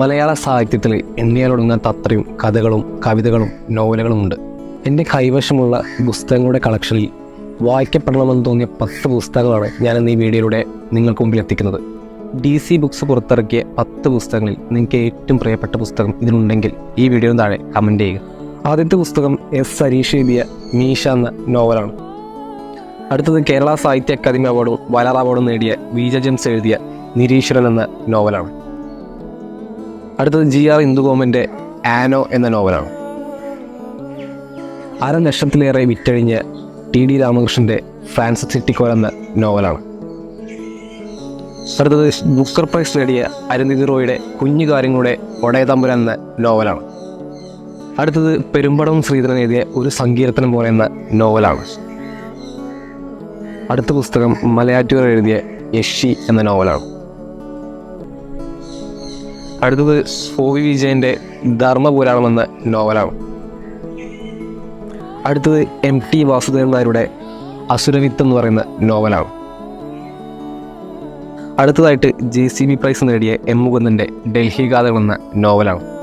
മലയാള സാഹിത്യത്തിൽ എണ്ണിയാലൊടുങ്ങുന്ന അത്രയും കഥകളും കവിതകളും നോവലുകളും ഉണ്ട് എന്റെ കൈവശമുള്ള പുസ്തകങ്ങളുടെ കളക്ഷനിൽ വായിക്കപ്പെടണമെന്ന് തോന്നിയ പത്ത് പുസ്തകങ്ങളാണ് ഞാൻ ഈ വീഡിയോയിലൂടെ നിങ്ങൾക്ക് മുമ്പിൽ എത്തിക്കുന്നത്. ഡി സി ബുക്സ് പുറത്തിറക്കിയ പത്ത് പുസ്തകങ്ങളിൽ നിങ്ങൾക്ക് ഏറ്റവും പ്രിയപ്പെട്ട പുസ്തകം ഇതിനുണ്ടെങ്കിൽ ഈ വീഡിയോ താഴെ കമന്റ് ചെയ്യുക. ആദ്യത്തെ പുസ്തകം എസ് സരീഷ് എഴുതിയ മീശ എന്ന നോവലാണ്. അടുത്തത് കേരള സാഹിത്യ അക്കാദമി അവാർഡും വയലാർ അവാർഡും നേടിയ വി ജെ ജെംസ് എഴുതിയ നിരീശ്വരൻ എന്ന നോവലാണ്. അടുത്തത് ജി ആർ ഇന്ദുഗോമന്റെ ആനോ എന്ന നോവലാണ് അര ലക്ഷത്തിലേറെ വിറ്റഴിഞ്ഞ് ടി ഡി രാമകൃഷ്ണന്റെ ഫ്രാൻസിസ് സിറ്റിക്കോൽ എന്ന നോവലാണ് അടുത്തത് ബുക്കർ പ്രൈസ് നേടിയ അരുന്ധതി റോയുടെ കുഞ്ഞു കാര്യങ്ങളുടെ ഒടയതമ്പുര എന്ന നോവലാണ് അടുത്തത് പെരുമ്പടം ശ്രീധരൻ എഴുതിയ ഒരു സങ്കീർത്തനം പോലെ എന്ന നോവലാണ് അടുത്ത പുസ്തകം മലയാറ്റൂർ എഴുതിയ യക്ഷി എന്ന നോവലാണ് അടുത്തത് ഒ വി വിജയന്റെ ധർമ്മപുരാണം എന്ന നോവലാണ്. അടുത്തത് എം ടി വാസുദേവൻ നായരുടെ അസുരവിത്ത് എന്ന് പറയുന്ന നോവലാണ്. അടുത്തതായിട്ട് ജെ സി ബി പ്രൈസ് നേടിയ എം മുകുന്ദന്റെ ഡൽഹി ഗാഥകൾ എന്ന നോവലാണ്.